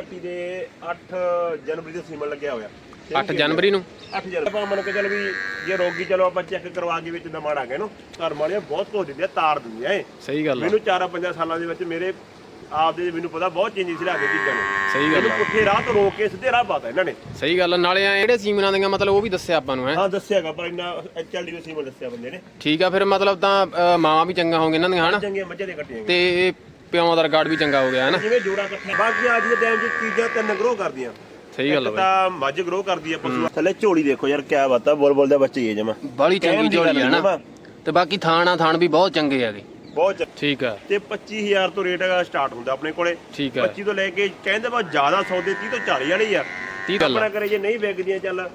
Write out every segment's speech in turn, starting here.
ਕੱਟੀ ਦੇ 8 ਜਨਵਰੀ ਦੇ ਸੀਮਨ ਲੱਗਿਆ ਹੋਇਆ। 8 ਜਨਵਰੀ ਨੂੰ? 8 ਜਨਵਰੀ। ਆਪਾਂ ਮੰਨ ਕੇ ਚੱਲ ਵੀ ਜੇ ਰੋਗੀ ਚਲੋ ਆਪਾਂ ਚੈੱਕ ਕਰਵਾ ਕੇ ਵਿੱਚ ਦਮਾੜ ਆ ਗਏ ਨੂੰ ਘਰ ਵਾਲੀਆਂ ਬਹੁਤ ਕੁਝ ਦਿੰਦੇ ਆ ਤਾਰ ਦਿੰਦੇ ਆ ਇਹ। ਸਹੀ ਗੱਲ ਆ। ਮੈਨੂੰ 4-5 ਸਾਲਾਂ ਦੇ ਵਿੱਚ ਮੇਰੇ ਆਪ ਦੇ ਮੈਨੂੰ ਪਤਾ ਬਹੁਤ ਚੇਂਜਿਸ ਲਿਆ ਕੇ ਚੀਜ਼ਾਂ ਨੂੰ। ਸਹੀ ਗੱਲ ਆ। ਪੁੱਠੇ ਰਾਹ ਤੋਂ ਰੋਕ ਕੇ ਸਿੱਧੇ ਰਾਹ ਪਾਤਾ ਇਹਨਾਂ ਨੇ। ਸਹੀ ਗੱਲ ਆ। ਨਾਲੇ ਆ ਜਿਹੜੇ ਸੀਮਨਾਂ ਦੀਆਂ ਮਤਲਬ ਉਹ ਵੀ ਦੱਸਿਆ ਆਪਾਂ ਨੂੰ ਹੈ? ਹਾਂ ਦੱਸਿਆਗਾ ਪਰ ਇੰਨਾ ਐਚਐਲਡੀ ਦੇ ਸੀਮਨ ਦੱਸਿਆ ਬੰਦੇ ਨੇ। ਠੀਕ ਆ ਫਿਰ ਮਤਲਬ ਤਾਂ ਅ, ਮਾਵਾਂ ਵੀ ਚੰਗਾ ਹੋਣਗੇ ਇਹਨਾਂ ਦੀਆਂ ਹਨਾ? ਚੰਗੀਆਂ ਮੱਝਾਂ ਦੇ ਕੱਟੀਆਂ ਤੇ ਪਿਓਾਂ ਦਾ ਰਿਕਾਰਡ ਵੀ ਚੰਗਾ ਹੋ ਗਿਆ ਹਨਾ ਜਿਵੇਂ ਜੋੜਾ ਇਕੱਠਾ ਬਾਕੀ ਅੱਜ ਦੇ ਟਾਈਮ 'ਚ ਚੀਜ਼ਾਂ ਤਿੰਨ ਗਰੋ ਕਰਦੀਆਂ। ਸਹੀ ਗੱਲ ਬਾਈ। ਤਾਂ ਮੱਝ ਗਰੋ ਕਰਦੀ ਆ ਪਸ਼ੂ। ਥੱਲੇ ਝੋਲੀ ਦੇਖੋ ਯਾਰ ਕਿਆ ਬਾਤ ਆ ਬੋਲ ਬੋਲ ਦਾ ਬੱਚੇ ਹੀ ਹੈ ਜਮਾ। ਬਾਲੀ ਚੰਗੀ ਝੋਲੀ ਆ ਨੀ। ਨਾ ਤੇ ਬਾਕੀ ਥਾਣ ਥਾਣ ਵੀ ਬਹੁਤ ਚੰਗੇ ਹੈਗੇ ਬਹੁਤ। ਠੀਕ ਆ। ਤੇ 25000 ਤੋਂ ਰੇਟ ਹੈਗਾ ਸਟਾਰਟ ਹੁੰਦਾ ਆਪਣੇ ਕੋਲੇ। ਠੀਕ ਆ। 25 ਤੋਂ ਲੈ ਕੇ ਕਹਿੰਦੇ ਬਾ ਜ਼ਿਆਦਾ ਸੌਦੇ 30 ਤੋਂ 40 ਵਾਲੀ ਆ। 30 ਗੱਲ ਆਪਣਾ ਕਰੇ ਜੇ ਨਹੀਂ ਵਿਕਦੀਆਂ ਚੱਲ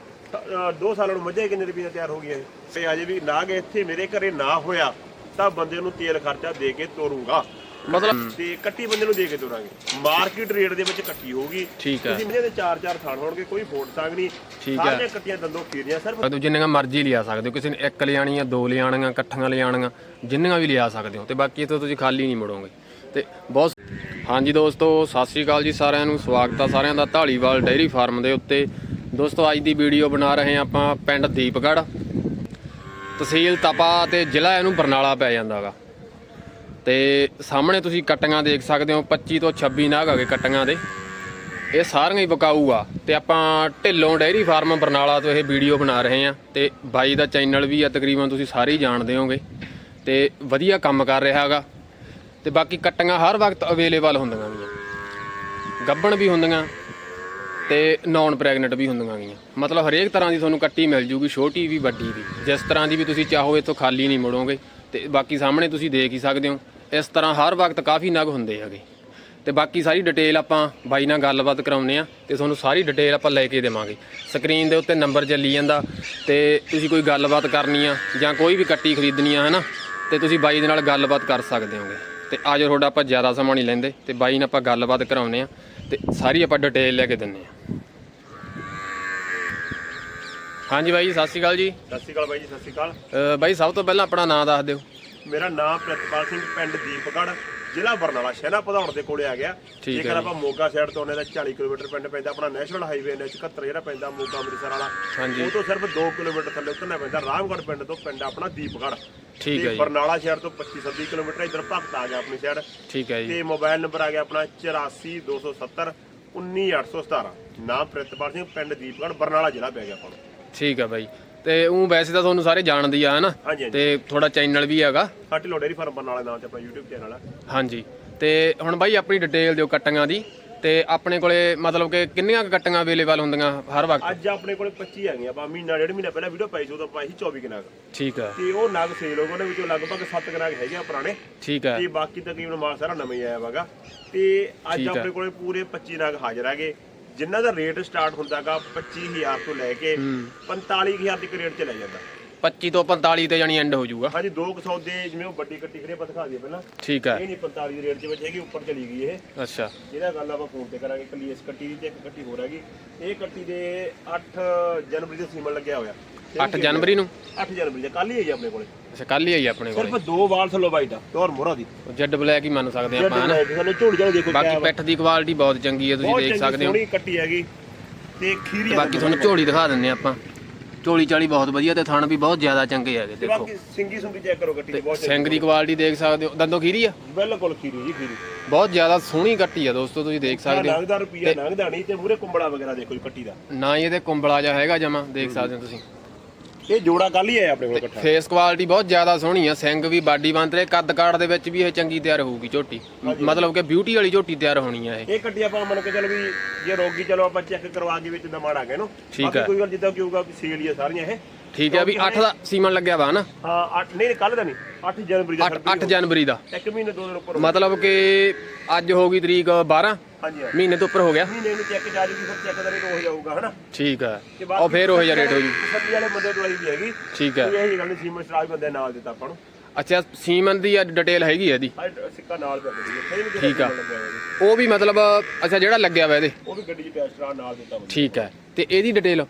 2 ਸਾਲਾਂ ਨੂੰ ਮੱਝਾਂ ਕਿੰਨੇ ਰੁਪਏ ਤਿਆਰ ਹੋ ਗਈਆਂ? ਤੇ ਅਜੇ ਵੀ ਨਾ ਗਏ ਇੱਥੇ ਮੇਰੇ ਘਰੇ ਨਾ ਹੋਇਆ ਤਾਂ ਬੰਦੇ ਨੂੰ ਤੇਲ ਖਰਚਾ ਦੇ ਕੇ ਤੋਰੂੰਗਾ। ਮਤਲਬ ਤੇ ਕੱਟੀ ਬੰਦੇ ਨੂੰ ਦੇ ਕੇ ਤੋਰਾਂਗੇ। ਮਾਰਕੀਟ ਰੇਟ ਦੇ ਵਿੱਚ ਕੱਟੀ ਹੋਊਗੀ। ਠੀਕ ਤੁਸੀਂ ਮੇਰੇ ਦੇ ਚਾਰ ਚਾਰ ਥਾਣ ਹੋਣਗੇ ਕੋਈ ਫੋਟ ਸੰਗ ਨਹੀਂ। ਠੀਕ। ਸਾਰੀਆਂ ਕੱਟੀਆਂ ਦੰਦੋਂ ਖੀਰੀਆਂ ਸਿਰਫ ਤੁਸੀਂ ਜਿੰਨੀਆਂ ਮਰਜ਼ੀ ਲਿਆ ਸਕਦੇ ਹੋ ਕਿਸੇ ਨੇ ਇੱਕ ਲਿਆਣੀ ਆ ਦੋ ਲਿਆਣੀਆਂ ਇਕੱਠੀਆਂ ਲਿਆਣੀਆਂ ਜਿੰਨੀਆਂ ਵੀ ਲਿਆ ਸਕਦੇ ਹੋ। ਤੇ ਬਾਕੀ ਇਹ ਤੋਂ ਤੁਸੀਂ ਖਾਲੀ ਨਹੀਂ ਮੁੜੋਗੇ। ਤੇ ਬਹੁਤ ਹਾਂਜੀ ਦੋਸਤੋ ਸਤਿ ਸ੍ਰੀ ਅਕਾਲ ਜੀ ਸਾਰਿਆਂ ਨੂੰ। ਸਵਾਗਤ ਆ ਸਾਰਿਆਂ ਦਾ ਢਾਲੀਵਾਲ ਡੇਅਰੀ ਫਾਰਮ ਦੇ ਉੱਤੇ। ਦੋਸਤੋ ਅੱਜ ਦੀ ਵੀਡੀਓ ਬਣਾ ਰਹੇ ਹਾਂ ਆਪਾਂ ਪਿੰਡ ਦੀਪਗੜ੍ਹ। ਤਹਿਸੀਲ ਤਪਾ ਤੇ ਜ਼ਿਲ੍ਹਾ ਇਹਨੂੰ ਬਰਨਾਲਾ ਪੈ ਜਾਂਦਾਗਾ ਤੇ ਸਾਹਮਣੇ ਤੁਸੀਂ ਕਟੀਆਂ ਦੇਖ ਸਕਦੇ ਹੋ 25 ਤੋਂ 26 ਨਾਗ ਹੈਗੇ ਕਟੀਆਂ ਦੇ। ਇਹ ਸਾਰੀਆਂ ਹੀ ਬਕਾਊ ਆ ਤੇ ਆਪਾਂ ਢਿੱਲੋਂ ਡੈਰੀ ਫਾਰਮ ਬਰਨਾਲਾ ਤੋਂ ਇਹ ਵੀਡੀਓ ਬਣਾ ਰਹੇ ਆ ਤੇ ਬਾਈ ਦਾ ਚੈਨਲ ਵੀ ਆ, ਤਕਰੀਬਨ ਤੁਸੀਂ ਸਾਰੇ ਹੀ ਜਾਣਦੇ ਹੋਗੇ ਤੇ ਵਧੀਆ ਕੰਮ ਕਰ ਰਿਹਾ ਹੈਗਾ। ਤੇ ਬਾਕੀ ਕੱਟੀਆਂ ਹਰ ਵਕਤ ਅਵੇਲੇਬਲ ਹੁੰਦੀਆਂ ਗੀਆਂ। ਗੱਬਣ ਵੀ ਹੁੰਦੀਆਂ ਤੇ ਨਾਨ ਪ੍ਰੈਗਨੈਂਟ ਵੀ ਹੁੰਦੀਆਂ ਗੀਆਂ। ਮਤਲਬ ਹਰੇਕ ਤਰ੍ਹਾਂ ਦੀ ਤੁਹਾਨੂੰ ਕੱਟੀ ਮਿਲ ਜੂਗੀ, ਛੋਟੀ ਵੀ, ਵੱਡੀ ਵੀ। ਜਿਸ ਤਰ੍ਹਾਂ ਦੀ ਵੀ ਤੁਸੀਂ ਚਾਹੋ, ਇੱਥੋਂ ਖਾਲੀ ਨਹੀਂ ਮੁੜੋਗੇ। ਤੇ ਬਾਕੀ ਸਾਹਮਣੇ ਤੁਸੀਂ ਦੇਖ ਹੀ ਸਕਦੇ ਹੋ। ਇਸ ਤਰ੍ਹਾਂ ਹਰ ਵਕਤ ਕਾਫੀ ਨਗ ਹੁੰਦੇ ਹੈਗੇ। ਤੇ ਬਾਕੀ ਸਾਰੀ ਡਿਟੇਲ ਆਪਾਂ ਬਾਈ ਨਾਲ ਗੱਲਬਾਤ ਕਰਾਉਂਦੇ ਆ ਤੇ ਤੁਹਾਨੂੰ ਸਾਰੀ ਡਿਟੇਲ ਆਪਾਂ ਲੈ ਕੇ ਦੇਵਾਂਗੇ। ਸਕਰੀਨ ਦੇ ਉੱਤੇ ਨੰਬਰ ਚੱਲੀ ਜਾਂਦਾ ਤੇ ਤੁਸੀਂ ਕੋਈ ਗੱਲਬਾਤ ਕਰਨੀ ਆ ਜਾਂ ਕੋਈ ਵੀ ਕੱਟੀ ਖਰੀਦਣੀ ਆ ਹਨਾ? ਤੇ ਤੁਸੀਂ ਬਾਈ ਦੇ ਨਾਲ ਗੱਲਬਾਤ ਕਰ ਸਕਦੇ ਹੋਗੇ। ਤੇ ਅੱਜ ਤੁਹਾਡਾ ਆਪਾਂ ਜ਼ਿਆਦਾ ਸਮਾਂ ਨਹੀਂ ਲੈਂਦੇ ਤੇ ਬਾਈ ਨਾਲ ਆਪਾਂ ਗੱਲਬਾਤ ਕਰਾਉਂਦੇ ਆ ਤੇ ਸਾਰੀ ਆਪਾਂ ਡਿਟੇਲ ਲੈ ਕੇ ਦਿੰਨੇ ਆ ਹਾਂਜੀ ਬਾਈ ਸਤਿ ਸ਼੍ਰੀ ਅਕਾਲ ਜੀ। ਸਤਿ ਸ਼੍ਰੀ ਅਕਾਲ ਬਾਈ ਜੀ ਸਤਿ ਸ਼੍ਰੀ ਅਕਾਲ। ਬਾਈ ਸਭ ਤੋਂ ਪਹਿਲਾਂ ਆਪਣਾ ਨਾਮ ਦੱਸ ਦਿਓ। ਮੇਰਾ ਨਾਮ ਪ੍ਰਿਤਪਾਲ ਸਿੰਘ ਪਿੰਡ ਦੀਪਗੜ੍ਹ ਜ਼ਿਲ੍ਹਾ ਬਰਨਾਲਾ ਸ਼ਹਿਰਾ ਪਧੌੜ ਦੇ ਕੋਲੇ ਆ ਗਿਆ। ਜੇਕਰ ਆਪਾਂ ਮੋਗਾ ਸਾਈਡ ਤੋਂ ਆਉਂਦੇ ਤਾਂ 40 ਕਿਲੋਮੀਟਰ ਪਿੰਡ ਪੈਂਦਾ ਆਪਣਾ ਨੈਸ਼ਨਲ ਹਾਈਵੇ ਐਨ 71 ਜਿਹੜਾ ਪੈਂਦਾ ਮੋਗਾ ਅੰਮ੍ਰਿਤਸਰ ਵਾਲਾ। ਉਹ ਤੋਂ ਸਿਰਫ 2 ਕਿਲੋਮੀਟਰ ਥੱਲੇ ਉਤਰਨਾ ਪੈਂਦਾ ਰਾਮਗੜ੍ਹ ਪਿੰਡ ਤੋਂ ਪਿੰਡ ਆਪਣਾ ਦੀਪਗੜ੍ਹ। ਠੀਕ ਹੈ ਜੀ। ਬਰਨਾਲਾ ਸ਼ਹਿਰ ਤੋਂ 25 26 ਕਿਲੋਮੀਟਰ ਇਧਰ ਭਗਤ ਆ ਗਿਆ ਆਪਣੀ ਸਾਈਡ। ਠੀਕ ਹੈ ਜੀ। ਤੇ ਮੋਬਾਈਲ ਨੰਬਰ ਆ ਗਿਆ ਆਪਣਾ 84270 19817 ਨਾਮ ਪ੍ਰਿਤਪਾਲ ਸਿੰਘ ਪਿੰਡ ਦੀਪਗੜ੍ਹ ਬਰਨਾਲਾ ਜ਼ਿਲ੍ਹਾ ਪੈ ਗਿਆ ਆਪਾਂ ਨੂੰ। ਠੀਕ ਹੈ ਬਾਈ। ਤੇ ਉਹ ਵੈਸੇ ਤਾਂ ਤੁਹਾਨੂੰ ਸਾਰੇ ਜਾਣਦੀ ਆ ਹਨਾ? ਹਾਂਜੀ ਹਾਂਜੀ। ਤੇ ਥੋੜਾ ਚੈਨਲ ਵੀ ਹੈਗਾ। ਸਾਡੀ ਲੋਡੇਰੀ ਫਾਰਮ ਬਰਨਾਲਾ ਨਾਮ ਤੇ ਆਪਣਾ YouTube ਚੈਨਲ ਆ। ਹਾਂਜੀ। ਤੇ ਹੁਣ ਬਾਈ ਆਪਣੀ ਡਿਟੇਲ ਦਿਓ ਕੱਟੀਆਂ ਦੀ। ਤੇ ਆਪਣੇ ਕੋਲੇ ਮਤਲਬ ਕਿ ਕਿੰਨੀਆਂ ਕੁ ਅਵੇਲੇਬਲ ਹੁੰਦੀਆਂ ਹਰ ਵਕਤ? ਅੱਜ ਆਪਣੇ ਕੋਲੇ 25 ਹੈਗੀਆਂ ਆਪਾਂ ਮਹੀਨਾ ਡੇਢ ਮਹੀਨਾ ਪਹਿਲਾਂ ਵੀਡੀਓ ਪਾਈ ਸੀ ਉਦੋਂ ਪਾਈ ਸੀ 24 ਕਿਨਾਗ ਠੀਕ ਹੈ ਤੇ ਉਹ ਨਗ ਸੇਲ ਹੋ ਗਏ ਉਹਨਾਂ ਵਿੱਚੋਂ ਲਗਭਗ 7 ਕਿਨਾਗ ਹੈਗੇ ਆ ਪੁਰਾਣੇ। ਠੀਕ ਹੈ ਤੇ ਬਾਕੀ ਤਕਰੀਬਨ ਮਾਲ ਸਾਰਾ ਨਵਾਂ ਹੀ ਆਇਆ ਵਾਗਾ ਤੇ ਅੱਜ ਹੈ। ਆਪਣੇ ਕੋਲੇ ਪੂਰੇ 25 ਨਗ ਹਾਜ਼ਰ ਹੈਗੇ। ਜਿਨ੍ਹਾਂ ਦਾ ਰੇਟ ਸਟਾਰਟ ਹੁੰਦਾਗਾ 25000 ਤੋਂ ਲੈ ਕੇ 45000 ਤੱਕ ਰੇਟ ਚ ਲੈ ਜਾਂਦਾ। 25 ਤੋਂ 45 ਤੇ ਜਾਨੀ ਐਂਡ ਹੋ ਜਾਊਗਾ। ਹਾਂਜੀ ਦੋ ਕੁ ਸੌਦੇ ਜਿਵੇਂ ਉਹ ਵੱਡੀ ਕੱਟੀ ਖੜੇ ਆਪਾਂ ਦਿਖਾ ਦਈਏ ਪਹਿਲਾਂ। ਠੀਕ ਹੈ। ਇਹ ਨਹੀਂ 45 ਦੇ ਰੇਟ ਦੇ ਵਿੱਚ ਹੈਗੀ ਉੱਪਰ ਚਲੀ ਗਈ ਇਹ। ਅੱਛਾ। ਜਿਹਦਾ ਗੱਲ ਆਪਾਂ ਫੋਨ ਤੇ ਕਰਾਂਗੇ ਕੱਲੀ ਇਸ ਕੱਟੀ ਦੀ ਤੇ ਇੱਕ ਕੱਟੀ ਹੋਰ ਹੈਗੀ। ਇਹ ਕੱਟੀ ਦੇ 8 ਜਨਵਰੀ ਦੇ ਸੀਮਨ ਲੱਗਿਆ ਹੋਇਆ। 8 ਜਨਵਰੀ ਨੂੰ? 8 ਜਨਵਰੀ ਦਾ ਕੱਲ ਹੀ ਜੀ ਆਪਣੇ ਕੋਲੇ। ਅੱਛਾ ਕੱਲ ਹੀ ਆਈ ਆਪਣੇ ਕੋਲੇ? ਸਿਰਫ ਦੋ ਵਾਲ ਥੱਲੋਂ ਬਾਈਟ ਆ ਟੋਰ ਮੋਹਰਾ ਦੀ। ਜੈਡ ਬਲੈਕ ਹੀ ਮੰਨ ਸਕਦੇ ਆਪਾਂ ਹਨਾ? ਸਾਨੂੰ ਝੋੜੀ ਜਾਓ ਦੇਖੋ ਬਾਕੀ ਪਿੱਠ ਦੀ ਕੁਆਲਿਟੀ ਬਹੁਤ ਚੰਗੀ ਹੈ ਤੁਸੀਂ ਦੇਖ ਸਕਦੇ ਹੋ। ਸੋਹਣੀ ਕੱਟੀ ਹੈਗੀ। ਤੇ ਖੀਰੀ ਬਾਕੀ ਤੁਹਾਨੂੰ ਝੋਲੀ ਦਿਖਾ ਦਿੰਨੇ ਆਪਾਂ। ਝੋਲੀ ਚਾਲੀ ਬਹੁਤ ਵਧੀਆ ਤੇ ਥਣ ਵੀ ਬਹੁਤ ਜ਼ਿਆਦਾ ਚੰਗੇ ਹੈਗੇ ਦੇਖੋ ਬਾਕੀ ਸਿੰਗੀ ਸੁੰਗੀ ਚੈੱਕ ਕਰੋ ਕੱਟੀ ਦੀ ਬਹੁਤ ਚੰਗੀ ਸਿੰਘ ਦੀ ਕੁਆਲਿਟੀ ਦੇਖ ਸਕਦੇ ਹੋ। ਦੰਦੋ ਖੀਰੀ ਆ? ਬਿਲਕੁਲ ਖੀਰੀ ਜੀ ਖੀਰੀ। ਬਹੁਤ ਜ਼ਿਆਦਾ ਸੋਹਣੀ ਕੱਟੀ ਆ ਦੋਸਤੋ ਤੁਸੀਂ ਦੇਖ ਸਕਦੇ ਹੋ। ਨਗਦਾ ਰੁਪਿਆ ਨਗਦਾ ਨਹੀਂ ਤੇ ਮੂਰੇ ਕੁੰਬੜਾ ਵਗੈਰਾ ਦੇਖੋ ਜੀ ਕੱਟੀ ਦਾ। ਨਾ ਇਹਦੇ ਕੁੰਬਲਾ ਜਿਹਾ ਹੈਗਾ ਜਮਾ ਦੇਖ ਸਕਦੇ ਹੋ ਤੁਸੀਂ। ਇਹ ਜੋੜਾ ਕੱਲ ਹੀ ਆਇਆ ਆਪਣੇ ਕੋਲ ਇਕੱਠਾ। ਫੇਸ ਕੁਆਲਿਟੀ ਬਹੁਤ ਜ਼ਿਆਦਾ ਸੋਹਣੀ ਆ ਸਿੰਘ ਵੀ ਬਾਡੀ ਬੰਤਰੇ ਕੱਦ ਕਾੜ ਦੇ ਵਿੱਚ ਵੀ ਇਹ ਚੰਗੀ ਤਿਆਰ ਹੋਊਗੀ ਝੋਟੀ। ਮਤਲਬ ਕਿ ਬਿਊਟੀ ਵਾਲੀ ਝੋਟੀ ਤਿਆਰ ਹੋਣੀ ਆ ਇਹ। ਇਹ ਕੱਟੀ ਆਪਾਂ ਮੰਨ ਕੇ ਚੱਲ ਵੀ ਜੇ ਰੋਗੀ ਚਲੋ ਆਪਾਂ ਚੈੱਕ ਕਰਵਾ ਕੇ ਵਿੱਚ ਦਮਾੜ ਆ ਗਏ ਨੂੰ। ਠੀਕ ਬਾਕੀ ਹੈ। ਕੋਈ ਗੱਲ ਜਿੱਦਾਂ ਕਿ ਹੋਊਗਾ ਵੀ ਸੇਲ ਹੀ ਆ ਸਾਰੀਆਂ ਇਹ। ਠੀਕ ਹੈ ਵੀ 8 ਦਾ ਸੀਮਨ ਲੱਗਿਆ ਵਾ ਨਾ ਹਾਂ 8 ਨਹੀਂ ਕੱਲ ਦਾ ਨਹੀਂ 8 ਜਨਵਰੀ ਦਾ 8 8 ਜਨਵਰੀ ਦਾ। ਇੱਕ ਮਹੀਨੇ ਦੋ ਦਿਨ ਉੱਪਰ ਮਤਲਬ ਕਿ ਅੱਜ ਹੋ ਗਈ ਤਰੀਕ 12 ਹਾਂਜੀ ਮਹੀਨੇ ਤੋਂ ਉੱਪਰ ਹੋ ਗਿਆ? ਮਹੀਨੇ ਨੂੰ ਚੈੱਕ ਜਾ ਜੂਗੀ ਫਿਰ ਚੈੱਕ ਦਾ ਰੇਟ ਹੋ ਜਾਊਗਾ ਹਨਾ? ਠੀਕ ਹੈ। ਉਹ ਫੇਰ ਉਹ ਜਿਹਾ ਰੇਟ ਹੋ ਜੂ। ਸੱਤੀ ਵਾਲੇ ਬੰਦੇ ਤੋਂ ਵੀ ਹੈਗੀ। ਠੀਕ ਹੈ। ਇਹ ਗੱਲ ਨਹੀਂ ਸੀਮਨ ਸਟਾਰ ਬੰਦੇ ਨਾਲ ਦਿੱਤਾ ਆਪਾਂ ਨੂੰ। ਅੱਛਾ ਸੀਮਨ ਦੀ ਡਿਟੇਲ ਹੈਗੀ ਹੈ ਇਹਦੀ ਸਿੱਕਾ ਨਾਲ ਪਿਆ ਦਿੱਤੀ ਇੱਥੇ ਵੀ ਠੀਕ ਆ। ਉਹ ਵੀ ਮਤਲਬ ਅੱਛਾ ਜਿਹੜਾ ਲੱਗਿਆ ਵਾ ਇਹਦੇ? ਉਹ ਵੀ ਗੱਡੀ 'ਚ ਟੈਸਟਰਾ ਨਾਲ ਦਿੱਤਾ ਠੀਕ ਹੈ। ਤੇ ਇਹਦੀ ਡਿਟੇਲ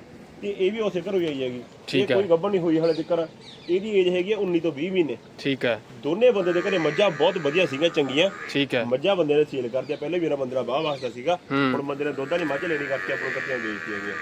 ਤੇ ਇਹ ਵੀ ਉਸੇ ਘਰੋਂ ਹੀ ਆਈ ਹੈਗੀ। ਠੀਕ ਹੈ। ਕੋਈ ਗੱਭਣ ਨਹੀਂ ਹੋਈ ਹਲੇ ਤੱਕ। ਇਹਦੀ ਏਜ ਹੈਗੀ ਹੈ 19 ਤੋਂ 20 ਮਹੀਨੇ। ਠੀਕ ਹੈ। ਦੋਨੇ ਬੰਦੇ ਦੇ ਘਰੇ ਮੱਝਾਂ ਬਹੁਤ ਵਧੀਆ ਸੀਗੀਆਂ ਚੰਗੀਆਂ। ਠੀਕ ਹੈ। ਮੱਝਾਂ ਬੰਦੇ ਨੇ ਸੇਲ ਕਰਤੀਆਂ। ਪਹਿਲੇ ਵੀਰਾ ਬੰਦੇ ਦਾ ਬਾਹ ਵਾਸਤਾ ਸੀਗਾ। ਹੁਣ ਬੰਦੇ ਨੇ ਦੁੱਧ ਵਾਲੀ ਮੱਝ ਲੈਣੀ ਕਰਕੇ ਆਪਣੀਆਂ ਕੱਟੀਆਂ ਵੇਚਤੀਆਂ ਗਈਆਂ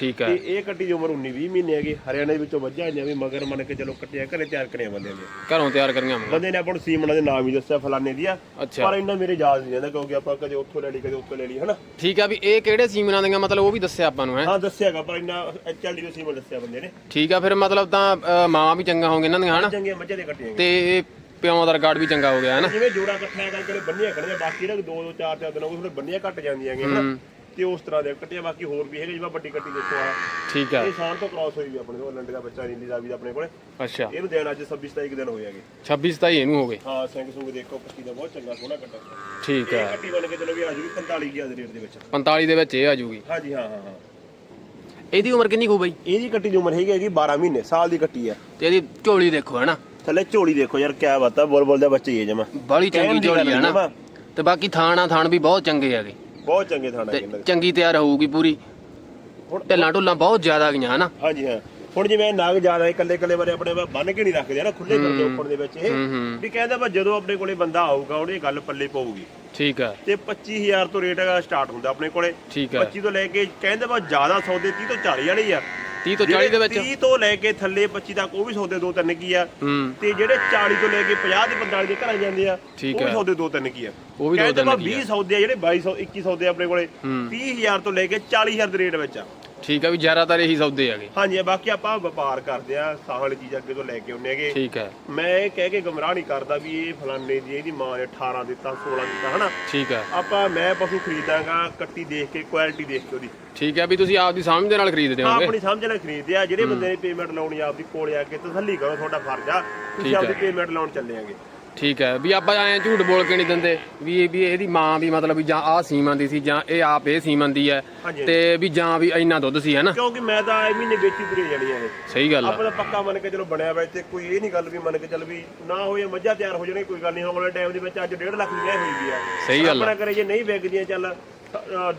ਠੀਕ ਹੈ। ਤੇ ਇਹ ਕੱਟੀ ਦੀ ਉਮਰ 19 20 ਮਹੀਨੇ ਹੈਗੀ। ਹਰਿਆਣੇ ਵਿੱਚੋਂ ਮੱਝਾਂ ਆਈਆਂ ਵੀ ਮਗਰ ਮੰਨ ਕੇ ਚਲੋ ਕੱਟੀਆਂ ਘਰੇ ਤਿਆਰ ਕਰੀਆਂ ਬੰਦੇ ਨੇ। ਘਰੋਂ ਤਿਆਰ ਕਰੀਆਂ। ਬੰਦੇ ਨੇ ਆਪਾਂ ਨੂੰ ਸੀਮਣਾ ਦੇ ਨਾਮ ਹੀ ਦੱਸਿਆ ਫਲਾਣੇ ਦੀ ਆ। ਪਰ ਇੰਨਾ ਮੇਰੇ ਯਾਦ ਨਹੀਂ ਰਹਿੰਦਾ ਕਿਉਂਕਿ ਆਪਾਂ ਕਦੇ ਉੱਥੋਂ ਲੈ ਲਈ ਕਦੇ ਉੱਥੋਂ ਲੈ ਲਈ ਹਨਾ? ਠੀਕ ਹੈ ਵੀ ਇਹ ਕਿਹੜੇ ਸੀਮਨਾਂ ਦੀਆਂ ਮਤਲਬ ਉਹ ਵੀ ਦੱਸਿਆ ਆਪਾਂ ਨੂੰ ਹੈ? ਹਾਂ ਦੱਸਿਆਗਾ ਪਰ ਇੰਨਾ ਐਚਐਲਡੀ ਦੇ ਸੀਮਨ ਦੱਸਿਆ ਬੰਦੇ ਨੇ। ਠੀਕ ਆ ਫਿਰ ਮਤਲਬ ਤਾਂ ਅ, ਮਾਂ ਵੀ ਚੰਗਾ ਹੋਣਗੇ ਇਹਨਾਂ ਦੀਆਂ ਹਨਾ? ਚੰਗੀਆਂ ਮੱਝਾਂ ਦੇ ਕੱਟੀਆਂ ਤੇ ਪਿਓ ਦਾ ਰਿਕਾਰਡ ਵੀ ਚੰਗਾ ਹੋ ਗਿਆ ਹੈ ਨਾ? ਜਿਵੇਂ ਜੋੜਾ ਇਕੱਠਾ ਕਰਕੇ ਬੰਨੀਆਂ ਖੜੀਆਂ ਬਾਕੀ ਨਾ ਦੋ ਦੋ ਚਾਰ ਚਾਰ ਦਿਨ ਹੋ ਗਏ ਥੋੜੇ ਬੰਨੀਆਂ ਘੱਟ ਜਾਂਦੀਆਂ ਹੈਗੀਆਂ ਹਨਾ? ਤੇ ਉਸ ਤਰ੍ਹਾਂ ਦੇ ਕੱਟੀਆਂ ਬਾਕੀ ਹੋਰ ਵੀ ਹੈਗੇ ਜਿਵੇਂ ਵੱਡੀ ਕੱਟੀ ਦੇਖੋ ਆ। ਠੀਕ ਹੈ ਇਹ ਸ਼ਾਨ ਤੋਂ ਕ੍ਰਾਸ ਹੋਈ ਵੀ ਆਪਣੇ ਕੋਲ ਲੰਡੇ ਦਾ ਬੱਚਾ ਨੀਲੀ ਦਾ ਵੀ ਆਪਣੇ ਕੋਲੇ। ਅੱਛਾ। ਇਹਨੂੰ ਦੇਣ ਅੱਜ 26 27 ਦਿਨ ਹੋਏ ਹੈਗੇ। 26 27 ਇਹਨੂੰ ਹੋ ਗਏ। ਹਾਂ ਸਿੰਘ ਸੁੰਗ ਦੇਖੋ ਕੱਟੀ ਦਾ ਬਹੁਤ ਚੰਗਾ ਸੋਹਣਾ ਕੱਟਾ। ਠੀਕ ਹੈ ਇਹ ਕੱਟੀ ਬਣ ਕੇ ਚਲੋ ਵੀ ਆ ਜੂਗੀ 45 ਗਿਆ ਦੇ ਰੇਟ ਦੇ ਵਿੱਚ। 45 ਦੇ ਵਿੱਚ ਇਹ ਆ ਜੂਗੀ। ਹਾਂਜੀ ਹਾਂ ਹਾਂ ਹਾਂ। ਇਹਦੀ ਉਮਰ ਕਿੰਨੀ ਕੁ ਬਈ? ਇਹਦੀ ਕੱਟੀ ਦੀ ਉਮਰ ਹੈਗੀ ਹੈਗੀ 12 ਮਹੀਨੇ ਸਾਲ ਦੀ ਕੱਟੀ ਆ। ਤੇ ਇਹਦੀ ਝੋਲੀ ਦੇਖੋ ਹੈ ਨਾ ਥੱਲੇ ਝੋਲੀ ਦੇਖੋ ਯਾਰ ਕਿਆ ਬਾਤ ਆ ਬੋਲ ਬੋਲ ਦਾ ਬੱਚੇ ਹੀ ਹੈ ਜਮਾ। ਬੜੀ ਚੰਗੀ ਝੋਲੀ ਹੈ ਨਾ। ਤੇ ਬਾਕੀ ਥਾਣਾ ਥਾਣ ਵੀ ਬਹੁਤ ਚੰਗੇ ਹੈਗੇ। ਬਹੁਤ ਚੰਗੇ ਥਾਣਾ ਇਹਨਾਂ ਦੇ ਚੰਗੀ ਤਿਆਰ ਹੋਊਗੀ ਪੂਰੀ। ਹੁਣ ਢਿੱਲਾਂ ਢੁੱਲਾਂ ਬਹੁਤ ਜ਼ਿਆਦਾ ਗਈਆਂ ਹਨਾ? ਹਾਂਜੀ ਹਾਂ। ਹੁਣ ਜਿਵੇਂ ਨਾਗ ਜ਼ਿਆਦਾ ਇਕੱਲੇ ਇਕੱਲੇ ਬਾਰੇ ਆਪਣੇ ਬੰਨ ਕੇ ਨਹੀਂ ਰੱਖਦੇ ਆ ਨਾ ਖੁੱਲੇ ਕਰਦੇ ਉੱਪਰ ਦੇ ਵਿੱਚ ਇਹ। ਹੂੰ ਹੂੰ। ਵੀ ਕਹਿੰਦਾ ਬਸ ਜਦੋਂ ਆਪਣੇ ਕੋਲੇ ਬੰਦਾ ਆਊਗਾ ਉਹਨੇ ਗੱਲ ਪੱਲੇ ਪਊਗੀ। ਠੀਕ ਹੈ ਤੇ 25000 ਤੋਂ ਰੇਟ ਹੈਗਾ ਸਟਾਰਟ ਹੁੰਦਾ ਆਪਣੇ ਕੋਲੇ। ਠੀਕ ਹੈ 25 ਤੋਂ ਲੈ ਕੇ ਕਹਿੰਦੇ ਬਸ ਜ਼ਿਆਦਾ ਸੌਦੇ 30 ਤੋਂ 40 ਵਾਲੇ ਹੀ ਆ। 30 ਤੋਂ 40 ਦੇ ਵਿੱਚ। 30 ਤੋਂ ਲੈ ਕੇ ਥੱਲੇ 25 ਤੱਕ ਉਹ ਵੀ ਸੌਦੇ ਦੋ ਤਿੰਨ ਕੀ ਆ। ਤੇ ਜਿਹੜੇ 40 ਤੋਂ ਲੈ ਕੇ 50 ਦੇ 45 ਦੇ ਘਰਾਂ ਜਾਂਦੇ ਆ ਉਹ ਵੀ। ਸੌਦੇ ਦੋ ਤਿੰਨ ਕੀ ਆ। ਉਹ ਵੀ ਦੋ ਤਿੰਨ ਕੀ ਆ। 20 ਸੌਦੇ ਆ ਜਿਹੜੇ 2200 21 ਸੌਦੇ ਆਪਣੇ ਕੋਲੇ ਹੂੰ। 30000 ਤੋਂ ਲੈ ਕੇ 40000 ਦੇ ਰੇਟ ਵਿੱਚ ਆ। ਠੀਕ ਹੈ ਵੀ ਜ਼ਿਆਦਾਤਰ ਇਹੀ ਸੌਦੇ ਹੈਗੇ। ਹਾਂਜੀ ਬਾਕੀ ਆਪਾਂ ਵਪਾਰ ਕਰਦੇ ਆ ਸਾਹ ਵਾਲੀ ਚੀਜ਼ ਅੱਗੇ ਤੋਂ ਲੈ ਕੇ ਆਉਂਦੇ ਹੈਗੇ। ਠੀਕ ਹੈ। ਮੈਂ ਇਹ ਕਹਿ ਕੇ ਗਮਰਾਹ ਨਹੀਂ ਕਰਦਾ ਵੀ ਇਹ ਫਲਾਣੇ ਦੀ ਇਹਦੀ ਮਾਂ ਨੇ 18 ਦਿੱਤਾ 16 ਦਿੱਤਾ ਹਨਾ? ਠੀਕ ਹੈ। ਆਪਾਂ ਮੈਂ ਪਸ਼ੂ ਖਰੀਦਾਂਗਾ ਕੱਟੀ ਦੇਖ ਕੇ ਕੁਆਲਿਟੀ ਦੇਖ ਕੇ ਉਹਦੀ। ਠੀਕ ਹੈ ਵੀ ਤੁਸੀਂ ਆਪਦੀ ਸਮਝ ਦੇ ਨਾਲ ਖਰੀਦਦੇ ਹੋਗੇ। ਆਪਣੀ ਸਮਝ ਨਾਲ ਖਰੀਦਿਆ ਜਿਹੜੇ ਬੰਦੇ ਨੇ ਪੇਮੈਂਟ ਲਾਉਣੀ ਆ ਆਪਦੀ ਕੋਲੇ ਆ ਕੇ ਤਸੱਲੀ ਕਰੋ ਤੁਹਾਡਾ ਫਰਜ਼ ਆ। ਤੁਸੀਂ। ਆਪਦੀ ਪੇਮੈਂਟ ਲਾਉਣ ਚੱਲੇ ਆਂਗੇ ਠੀਕ ਹੈ ਵੀ ਆਪਾਂ ਐਂ ਝੂਠ ਬੋਲ ਕੇ ਨਹੀਂ ਦਿੰਦੇ ਵੀ ਵੀ ਇਹਦੀ ਮਾਂ ਵੀ ਮਤਲਬ ਵੀ ਜਾਂ ਆਹ ਸੀਮਨ ਦੀ ਸੀ ਜਾਂ ਇਹ ਆਪ ਇਹ ਸੀਮਨ ਦੀ ਹੈ ਹਾਂਜੀ। ਤੇ ਵੀ ਜਾਂ ਵੀ ਇੰਨਾ ਦੁੱਧ ਸੀ ਹੈ ਨਾ? ਕਿਉਂਕਿ ਮੈਂ ਤਾਂ ਇਹ ਮਹੀਨੇ ਵੇਚੀ ਤੁਰੇ ਜਾਣੀ ਆ ਇਹ। ਸਹੀ ਗੱਲ ਆ। ਆਪਾਂ ਤਾਂ ਪੱਕਾ ਮੰਨ ਕੇ ਚਲੋ ਬਣਿਆ ਵਾ ਇੱਥੇ ਕੋਈ ਇਹ ਨਹੀਂ ਗੱਲ ਵੀ ਮੰਨ ਕੇ ਚੱਲ ਵੀ ਨਾ ਹੋਏ ਮੱਝਾਂ ਤਿਆਰ ਹੋ ਜਾਣਗੇ ਕੋਈ ਗੱਲ ਨਹੀਂ ਆਉਣ ਵਾਲੇ ਟਾਈਮ ਦੇ ਵਿੱਚ ਅੱਜ 1.5 ਲੱਖ ਦੀ ਹੋਈ ਵੀ ਆ। ਸਹੀ ਗੱਲ ਆ। ਆਪਣਾ ਕਰੇ ਜੇ ਨਹੀਂ ਵਿਕਦੀਆਂ ਚੱਲ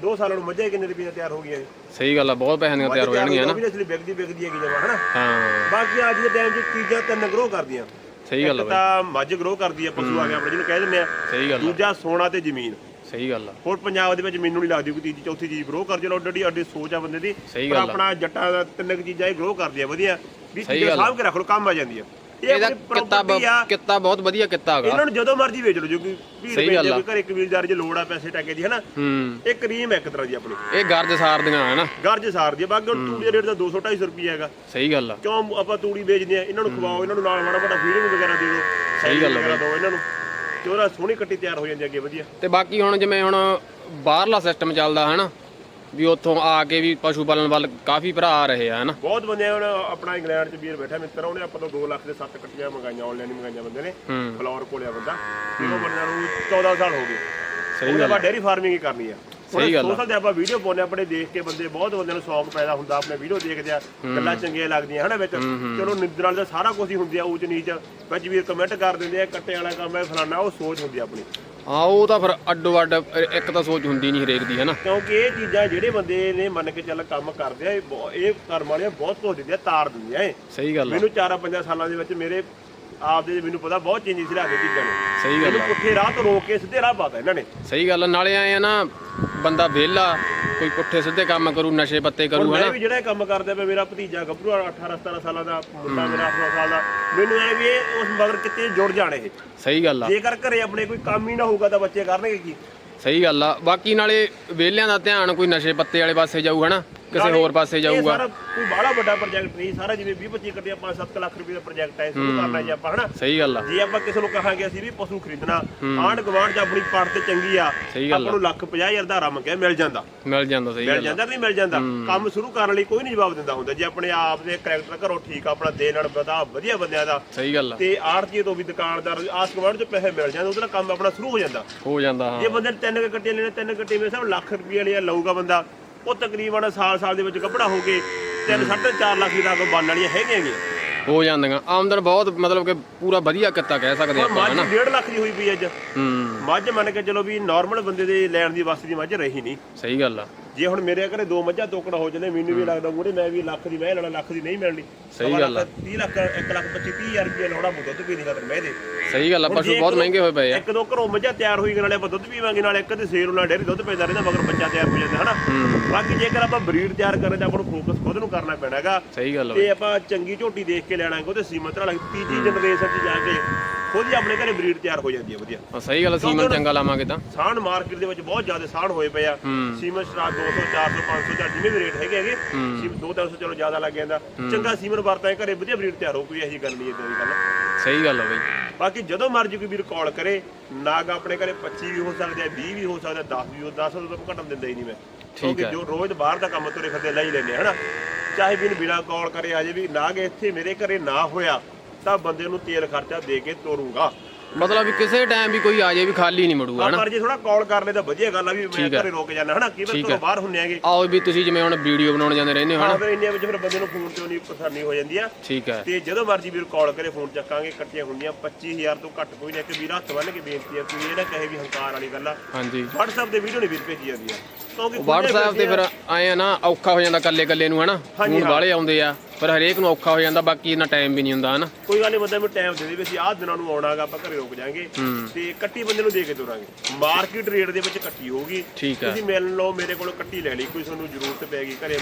2 ਸਾਲਾਂ ਨੂੰ ਮੱਝਾਂ ਹੀ ਕਿੰਨੇ ਰੁਪਏ ਤਿਆਰ ਹੋ ਗਈਆਂ ਇਹ? ਸਹੀ ਗੱਲ ਆ ਬਹੁਤ ਪੈਸਿਆਂ ਦੀਆਂ ਤਿਆਰ ਹੋ ਜਾਣਗੀਆਂ ਨਾ। ਉਹ ਵੀ ਅਸਲੀ ਵਿਕਦੀ ਵਿਕਦੀ ਹੈਗੀ ਜਮਾ ਹਨਾ ਹਾਂ। ਬਾਕੀ ਅੱਜ ਦੇ ਟਾਈਮ 'ਚ ਚੀਜ਼ਾਂ ਤਿੰਨ ਗਰੋ ਕਰਦੀਆਂ। ਸਹੀ ਗੱਲ ਆ ਬਾਈ ਤਾਂ ਮੱਝ ਗਰੋ ਕਰਦੀ ਆ ਪਸ਼ੂ ਆ ਗਿਆ ਆਪਣੇ ਜਿਹਨੂੰ ਕਹਿ ਦਿੰਦੇ ਆ। ਸਹੀ ਗੱਲ ਆ। ਦੂਜਾ ਸੋਨਾ ਤੇ ਜ਼ਮੀਨ। ਸਹੀ ਗੱਲ ਆ। ਹੋਰ ਪੰਜਾਬ ਦੇ ਵਿੱਚ ਮੈਨੂੰ ਨਹੀਂ ਲੱਗਦੀ ਕੋਈ ਤੀਜੀ ਚੌਥੀ ਚੀਜ਼ ਗਰੋ ਕਰ ਚਲੋ ਅੱਡੀ ਅੱਡੀ ਸੋਚ ਆ ਬੰਦੇ ਦੀ। ਪਰ ਆ। ਆਪਣਾ ਜੱਟਾਂ ਦਾ ਤਿੰਨ ਕੁ ਚੀਜ਼ਾਂ ਇਹ ਗਰੋ ਕਰਦੀਆਂ ਵਧੀਆ। ਵੀ ਚੀਜ਼ਾਂ ਆ। ਸਾਂਭ ਕੇ ਰੱਖ ਲਓ ਕੰਮ ਆ ਜਾਂਦੀ ਆ। ਇਹਦਾ ਕਿੱਤਾ property ਆ। ਕਿੱਤਾ ਬਹੁਤ ਵਧੀਆ ਕਿੱਤਾ ਹੈਗਾ। ਇਹਨਾਂ ਨੂੰ ਜਦੋਂ ਮਰਜ਼ੀ ਵੇਚ ਲਓ ਜੋ ਕੋਈ ਭੀੜ ਸਹੀ ਵੇਚ ਗੱਲ। ਕੋਈ ਘਰੇ ਕਬੀਲਦਾਰ ਜੇ ਲੋੜ ਆ ਪੈਸੇ ਟਾਕੇ ਦੀ ਹਨਾ? ਹੂੰ। ਇਹ ਕਰੀਮ ਹੈ ਇੱਕ ਤਰ੍ਹਾਂ ਦੀ ਆਪਣੀ। ਇਹ ਗਰਜ ਸਾਰਦੀਆਂ ਹੈ ਨਾ। ਗਰਜ ਸਾਰ ਦੀ ਆ। ਬਾਕੀ ਹੁਣ ਤੂੜੀ ਦਾ ਰੇਟ ਤਾਂ 200 250 ਰੁਪਏ ਹੈਗਾ। ਸਹੀ ਗੱਲ ਆ। ਕਿਉਂ ਆਪਾਂ ਤੂੜੀ ਵੇਚਦੇ ਆ? ਇਹਨਾਂ ਨੂੰ ਖਵਾਓ ਇਹਨਾਂ ਨੂੰ ਨਾਲ ਮਾੜਾ ਮਾੜਾ ਫੀਡਿੰਗ ਵਗੈਰਾ ਦੇ ਦਿਓ। ਸਹੀ ਗੱਲ ਆ ਵਗੈਰਾ ਦਿਓ ਇਹਨਾਂ ਨੂੰ। ਤੇ ਉਹਦਾ ਸੋਹਣੀ ਕੱਟੀ ਤਿਆਰ ਹੋ ਜਾਂਦੀ ਅੱਗੇ ਵਧੀਆ। ਤੇ ਬਾਕੀ ਹੁਣ ਜਿਵੇਂ ਹੁਣ ਬਾਹਰਲਾ ਸਿਸਟਮ ਚੱਲਦਾ ਹੈ ਨਾ ਵੀ ਉੱਥੋਂ ਆ ਕੇ ਵੀ ਪਸ਼ੂ ਪਾਲਣ ਵੱਲ ਕਾਫੀ ਭਰਾ ਆ ਰਹੇ ਆ ਹੈ ਨਾ ਬਹੁਤ ਬੰਦੇ ਹੁਣ ਆਪਣਾ ਇੰਗਲੈਂਡ ਚ ਵੀਰ ਬੈਠਾ ਮਿੱਤਰ ਉਹਨੇ ਆਪਾਂ ਤੋਂ 2 ਲੱਖ ਦੇ 7 ਕੱਟੀਆਂ ਮੰਗਾਈਆਂ ਆਨਲਾਈਨ ਮੰਗਾਈਆਂ ਬੰਦੇ ਨੇ ਫਲੋਰ ਕੋਲਿਆ ਬੰਦਾ। ਤੇ ਉਹ ਬੰਦਿਆਂ ਨੂੰ 14 ਸਾਲ ਹੋ ਗਏ। ਸਹੀ ਗੱਲ ਆਪਾਂ ਡੇਰੀ ਫਾਰਮਿੰਗ ਹੀ ਕਰਨੀ ਆ। ਸਹੀ ਗੱਲ। ਸੋਸ਼ਲ ਤੇ ਆਪਾਂ ਵੀਡੀਓ ਪਾਉਂਦੇ ਆਪਣੇ ਦੇਖ ਕੇ ਬੰਦੇ ਬਹੁਤ ਬੰਦਿਆਂ ਨੂੰ ਸ਼ੌਂਕ ਪੈਦਾ ਹੁੰਦਾ ਆਪਣੇ ਵੀਡੀਓ ਦੇਖਦੇ ਆ ਗੱਲਾਂ ਚੰਗੀਆਂ ਲੱਗਦੀਆਂ ਹਨਾ ਵਿੱਚ? ਚਲੋ ਨਿੰਦਰ ਵਾਲੇ ਦਾ ਸਾਰਾ ਕੁਝ ਹੀ ਹੁੰਦੀ ਆ ਊਚ ਨੀਚ। ਵਿੱਚ ਵੀਰ ਕਮੈਂਟ ਕਰ ਦਿੰਦੇ ਆ ਕੱਟੇ ਵਾਲਾ ਕੰਮ ਹੈ ਫਲਾਨਾ ਉਹ ਸੋਚ ਹੁੰਦੀ ਆ ਆਪਣੀ। ਹਾਂ ਉਹ ਤਾਂ ਫਿਰ ਅੱਡੋ ਅੱਡ ਇੱਕ ਤਾਂ ਸੋਚ ਹੁੰਦੀ ਨਹੀਂ ਹਰੇਕ ਦੀ ਹੈ ਨਾ ਕਿਉਂਕਿ ਇਹ ਚੀਜ਼ਾਂ ਜਿਹੜੇ ਬੰਦੇ ਨੇ ਮੰਨ ਕੇ ਚੱਲ ਕੰਮ ਕਰਦੇ ਆ ਇਹ ਬਹੁ- ਇਹ ਕਰਮ ਵਾਲੀਆਂ ਬਹੁਤ ਕੁਝ ਦਿੰਦੇ ਆ ਤਾਰ ਦਿੰਦੀਆਂ ਇਹ। ਸਹੀ ਗੱਲ ਆ। ਮੈਨੂੰ 4-5 ਸਾਲਾਂ ਦੇ ਵਿੱਚ ਮੇਰੇ ਆਪ ਦੇ ਮੈਨੂੰ ਪਤਾ ਬਹੁਤ ਚੇਂਜਿਸ ਲਿਆ ਕੇ ਚੀਜ਼ਾਂ ਨੇ। ਸਹੀ ਗੱਲ ਮੈਨੂੰ ਆ ਪੁੱਠੇ ਰਾਹ ਤੋਂ ਰੋਕ ਕੇ ਸਿੱਧੇ ਰਾਹ ਪਾਤਾ ਇਹਨਾਂ ਨੇ। ਸਹੀ ਗੱਲ ਆ ਨਾਲੇ ਆਏ ਆ ਨਾ ਬੰਦਾ ਵਿਹਲਾ ਕੋਈ ਪੁੱਠੇ ਸਿੱਧੇ ਕੰਮ ਕਰੂ ਨਸ਼ੇ ਪੱਤੇ ਕਰੂ ਮੈਂ ਹਨਾ? ਵੀ ਜਿਹੜਾ ਇਹ ਕੰਮ ਕਰਦਾ ਪਿਆ ਮੇਰਾ ਭਤੀਜਾ ਗੱਭਰੂ 18-17 ਸਾਲਾਂ ਦਾ ਮੁੰਡਾ ਮੇਰਾ 18 ਸਾਲ ਦਾ। ਮੈਨੂੰ ਐ ਵੀ ਇਹ ਉਸ ਮਗਰ ਕਿਤੇ ਜੁੜ ਜਾਣੇ ਇਹ। ਸਹੀ ਗੱਲ ਆ। ਜੇਕਰ ਘਰੇ ਆਪਣੇ ਕੋਈ ਕੰਮ ਹੀ ਨਾ ਹੋਊਗਾ ਤਾਂ ਬੱਚੇ ਕਰਨਗੇ ਕੀ? ਸਹੀ ਗੱਲ ਆ। ਬਾਕੀ ਨਾਲੇ ਵਿਹਲਿਆਂ ਦਾ ਧਿਆਨ ਕੋਈ ਨਸ਼ੇ ਪੱਤੇ ਵਾਲੇ ਪਾਸੇ ਜਾਊ ਹਨਾ? ਕਿਸੇ ਹੋਰ ਪਾਸੇ ਜਾਊਗਾ। ਸਾਰਾ ਕੋਈ ਬਾਹਲਾ ਵੱਡਾ ਪ੍ਰੋਜੈਕਟ ਨਹੀਂ ਸਾਰਾ ਜਿਵੇਂ 20-25 ਕੱਟਿਆ 5-7 ਲੱਖ ਰੁਪਏ ਦਾ ਪ੍ਰੋਜੈਕਟ ਹੈ ਸ਼ੁਰੂ ਕਰਨਾ ਜੀ ਆਪਾਂ ਹਨਾ? ਸਹੀ ਗੱਲ ਆ। ਜੇ ਆਪਾਂ ਕਿਸੇ ਨੂੰ ਕਹਾਂਗੇ ਅਸੀਂ ਵੀ ਪਸ਼ੂ ਖਰੀਦਣਾ ਆਂਢ ਗੁਆਂਢ ਚ ਆਪਣੀ ਪੜ ਤੇ ਚੰਗੀ ਆ ਆਪਾਂ ਨੂੰ ਲੱਖ 50000 ਦਾ ਰਮ ਕੇ ਮਿਲ ਜਾਂਦਾ। ਮਿਲ ਜਾਂਦਾ ਸਹੀ ਮਿਲ ਗੱਲ ਜਾਂਦਾ ਨਹੀਂ ਮਿਲ ਜਾਂਦਾ? ਕੰਮ ਸ਼ੁਰੂ ਕਰਨ ਲਈ ਕੋਈ ਨਹੀਂ ਜਵਾਬ ਦਿੰਦਾ ਹੁੰਦਾ। ਜੇ ਆਪਣੇ ਆਪ ਦੇ ਕੈਰੈਕਟਰ ਘਰੋਂ ਠੀਕ ਆ ਆਪਣਾ ਦੇ ਨਾਲ ਬਤਾ ਵਧੀਆ ਬੰਦਿਆਂ ਦਾ ਸਹੀ ਗੱਲ ਆ। ਤੇ ਆੜਤੀਏ ਤੋਂ ਵੀ ਦੁਕਾਨਦਾਰ ਆਸ ਗੁਆਂਢ ਚ ਪੈਸੇ ਮਿਲ ਜਾਂਦੇ ਉਹਦੇ ਨਾਲ ਕੰਮ ਆਪਣਾ ਸ਼ੁਰੂ ਹੋ ਜਾਂਦਾ। ਹੋ ਜਾਂਦਾ ਜੇ ਹਾਂ ਬੰਦੇ ਨੇ ਤਿੰਨ ਗੱਡੀਆਂ ਲੈਣੇ ਤਿੰਨ ਗੱਡੀ ਮੇਰੇ ਹਿਸਾਬ ਲੱਖ ਰੁਪਏ ਵਾਲੀਆਂ ਲਊਗਾ ਬੰਦਾ। ਉਹ ਤਕਰੀਬਨ ਸਾਲ ਸਾਲ ਦੇ ਵਿੱਚ ਕੱਪੜਾ ਹੋ ਕੇ 3.5 ਲੱਖ ਦੀ ਤੱਕ ਬਣਨ ਵਾਲੀਆਂ ਹੈਗੀਆਂ ਗੀਆਂ ਹੋ ਜਾਂਦੀਆਂ। ਆਮਦਨ ਬਹੁਤ ਮਤਲਬ ਕਿ ਪੂਰਾ ਵਧੀਆ ਕਿੱਤਾ ਕਹਿ ਸਕਦੇ ਆਪਾਂ ਮੱਝ ਹਨਾ? 1.5 ਲੱਖ ਦੀ ਹੋਈ ਪਈ ਅੱਜ। ਹੂੰ। ਮੱਝ ਮੰਨ ਕੇ ਚਲੋ ਵੀ ਨਾਰਮਲ ਬੰਦੇ ਦੇ ਲੈਣ ਦੀ ਵਾਸਤੇ ਦੀ ਮੱਝ ਰਹੀ ਨਹੀਂ। ਸਹੀ ਗੱਲ ਆ। ਜੇ ਹੁਣ ਮੇਰੇ ਘਰੇ ਦੋ ਮੱਝਾਂ ਤੋਕੜਾ ਹੋ ਜਾਂਦੇ ਮੈਨੂੰ ਵੀ ਲੱਗਦਾ ਮੂਰੇ ਮੈਂ ਵੀ ਲੱਖ ਦੀ ਮੈਂ ਲੈਣਾ ਲੱਖ ਦੀ ਨਹੀਂ ਮਿਲਣੀ। ਸਹੀ ਗੱਲ ਲੱਖ, 30 ਲੱਖ 1 ਲੱਖ 25 30 ਹਜ਼ਾਰ ਰੁਪਏ ਲਾਉਣਾ ਪਊ ਦੁੱਧ ਪੀਣੀ ਖਾਤਰ ਮੈਂ ਦੇ ਸਹੀ ਗੱਲ ਆ ਪਸ਼ੂ ਬਹੁਤ ਮਹਿੰਗੇ ਹੋਏ ਪਏ ਆ। ਇੱਕ ਦੋ ਘਰੋਂ ਮੱਝਾਂ ਤਿਆਰ ਹੋਈ ਨਾਲੇ ਆਪਾਂ ਦੁੱਧ ਪੀਵਾਂਗੇ ਨਾਲੇ ਇੱਕ ਤੇ ਸੇਰ ਨਾਲ ਡੇਰੀ ਦੁੱਧ ਪੈਂਦਾ ਰਹਿੰਦਾ ਮਗਰ ਬੱਚਾ ਤਿਆਰ ਹੋ ਜਾਂਦਾ ਹਨਾ? ਬਾਕੀ ਜੇਕਰ ਆਪਾਂ ਬਰੀਡ ਤਿਆਰ ਕਰਨ ਦਾ ਆਪਾਂ ਨੂੰ ਫੋਕਸ ਖੁਦ ਨੂੰ ਕਰਨਾ ਪੈਣਾ ਹੈਗਾ ਸਹੀ ਗੱਲ ਆ ਤੇ ਆਪਾਂ ਚੰਗੀ ਝੋਟੀ ਦੇਖ ਕੇ ਲੈਣਾ ਉਹਦੇ ਸੀਮਤ ਨਾਲ ਤੀਜੀ ਜਨਰੇਸ਼ਨ 'ਚ ਜਾ ਕੇ ਖੁਦ ਹੀ ਆਪਣੇ ਘਰੇ ਬਰੀਡ ਤਿਆਰ ਹੋ ਜਾਂਦੀ ਹੈ ਵਧੀਆ। ਆ ਸਹੀ ਗੱਲ ਆ, ਸੀਮਨ ਚੰਗਾ ਲਾਵਾਂਗੇ ਤਾਂ। ਸਾਣ ਮਾਰਕੀਟ ਦੇ ਵਿੱਚ ਬਹੁਤ ਜ਼ਿਆਦਾ ਸਾਣ ਹੋਏ ਪਏ ਆ। ਹੂੰ। ਸੀਮਨ ਸਟਾਰ 200 400 500 ਜਾਂ ਜਿੰਨੇ ਵੀ ਰੇਟ ਹੈਗੇ ਹੈਗੇ ਹੂੰ। ਸੀਮਨ 2 300 ਚਲੋ ਜ਼ਿਆਦਾ ਲੱਗ ਜਾਂਦਾ। ਚੰਗਾ ਸੀਮਨ ਵਰਤਾਂ ਘਰੇ ਵਧੀਆ ਬਰੀਡ ਤਿਆਰ ਹੋ ਕੋਈ ਇਹੀ ਗੱਲ ਨਹੀਂ ਇਦਾਂ ਦੀ ਗੱਲ ਸਹੀ ਗੱਲ ਆ ਬਈ। ਬਾਕੀ ਜਦੋਂ ਮਰਜ਼ੀ ਕੋਈ ਵੀਰ ਕਾਲ ਕਰੇ ਨਾਗ ਆਪਣੇ ਘਰੇ 25 ਵੀ ਹੋ ਸਕਦੇ ਆ 20 ਵੀ ਹੋ ਸਕਦਾ 10 ਵੀ ਹੋ 10 ਤੋਂ ਘਟਣ ਦਿੰਦਾ ਹੀ ਨਹੀਂ ਮੈਂ। ਕਿਉਂਕਿ ਹੈ। ਜੋ ਰੋਜ਼ ਬਾਹਰ ਦਾ ਕੰਮ ਤੁਰੇ ਫਿਰਦੇ ਲੈ ਹੀ ਆ, ਹਨਾ। ਚਾਹੇ ਵੀ ਬਿਨਾ ਕਾਲ ਕਰੇ ਆ ਜੇ ਵੀ ਨਾਗ ਇੱਥੇ ਮੇਰੇ ਘਰੇ ਨਾ ਹੋਇਆ ਤਾਂ ਬੰਦੇ ਨੂੰ ਤੇਲ ਖਰਚਾ ਦੇ ਕੇ ਤੋਰੂੰਗਾ। ਮਤਲਬ ਵੀ ਕਿਸੇ ਟਾਈਮ ਵੀ ਕੋਈ ਆ ਜਾਏ ਵੀ ਖਾਲੀ ਨਹੀਂ ਮੜੂਗਾ ਹਨਾ? ਪਰ ਜੇ ਥੋੜਾ ਕਾਲ ਕਰ ਲੈ ਤਾਂ ਵਧੀਆ ਗੱਲ ਆ ਵੀ ਮੈਂ ਘਰੇ ਰੁਕ ਜਾਣਾ ਹਨਾ? ਕੀ ਠੀਕ ਘਰੋਂ ਬਾਹਰ ਹੁੰਨੇ ਆਗੇ। ਆਓ ਵੀ ਤੁਸੀਂ ਜਿਵੇਂ ਹੁਣ ਵੀਡੀਓ ਬਣਾਉਣ ਜਾਂਦੇ ਰਹਿੰਦੇ ਹੋ ਹਨਾ? ਫਿਰ ਇੰਨੇ ਵਿੱਚ ਫਿਰ ਬੰਦੇ ਨੂੰ ਫੋਨ ਤੇ ਨਹੀਂ ਪਰੇਸ਼ਾਨੀ ਹੋ ਜਾਂਦੀ ਆ। ਠੀਕ ਹੈ ਤੇ ਜਦੋਂ ਮਰਜ਼ੀ ਵੀਰ ਕਾਲ ਕਰੇ ਫੋਨ ਚੱਕਾਂਗੇ ਇਕੱਠੀਆਂ ਹੁੰਦੀਆਂ 25000 ਤੋਂ ਘੱਟ ਕੋਈ ਨਾ ਕਿ ਵੀਰ ਹੱਥ ਬੰਨ ਕੇ ਬੇਨਤੀ ਆ ਕੋਈ ਇਹ ਨਾ ਕਹੇ ਵੀ ਹੰਕਾਰ ਵਾਲੀ ਗੱਲ ਆ। ਹਾਂਜੀ। WhatsApp ਤੇ ਵੀਡੀਓ ਨਹੀਂ ਵੀਰ ਭੇਜੀ ਜਾਂਦੀ ਆ। ਕਿਉਂਕਿ WhatsApp ਤੇ। ਫਿਰ ਆਏ ਆ ਨਾ ਔਖਾ ਹੋ ਜਾਂਦਾ ਕੱਲੇ ਕੱਲੇ ਨੂੰ ਹਨਾ? ਫੋਨ। ਵਾਲੇ ਆਉਂਦੇ ਆ। ਪਰ ਹਰੇਕ ਨੂੰ ਔਖਾ ਹੋ ਜਾਂਦਾ ਬਾਕੀ ਇੰਨਾ ਟਾਈਮ ਵੀ ਨਹੀਂ ਹੁੰਦਾ ਹਨਾ। ਕੋਈ ਗੱਲ ਨਹੀਂ ਬੰਦਾ ਮੈਨੂੰ ਟਾਈਮ ਦੇ ਦੇ ਵੀ ਅਸੀਂ ਆਹ ਦਿਨਾਂ ਨੂੰ ਆਉਣਾਗਾ ਆਪਾਂ ਘਰੇ ਰੁਕ ਜਾਾਂਗੇ ਤੇ ਕੱਟੀ ਬੰਦੇ ਨੂੰ ਦੇ ਕੇ ਤੁਰਾਂਗੇ। ਮਾਰਕੀਟ ਰੇਟ ਦੇ ਵਿੱਚ ਕੱਟੀ ਹੋਊਗੀ। ਠੀਕ ਤੁਸੀਂ ਮਿਲ ਲਓ ਮੇਰੇ ਕੋਲੋਂ ਕੱਟੀ ਲੈ ਲਈ ਕੋਈ ਤੁਹਾਨੂੰ ਜ਼ਰੂਰਤ ਪੈ ਗਈ ਘਰੇ।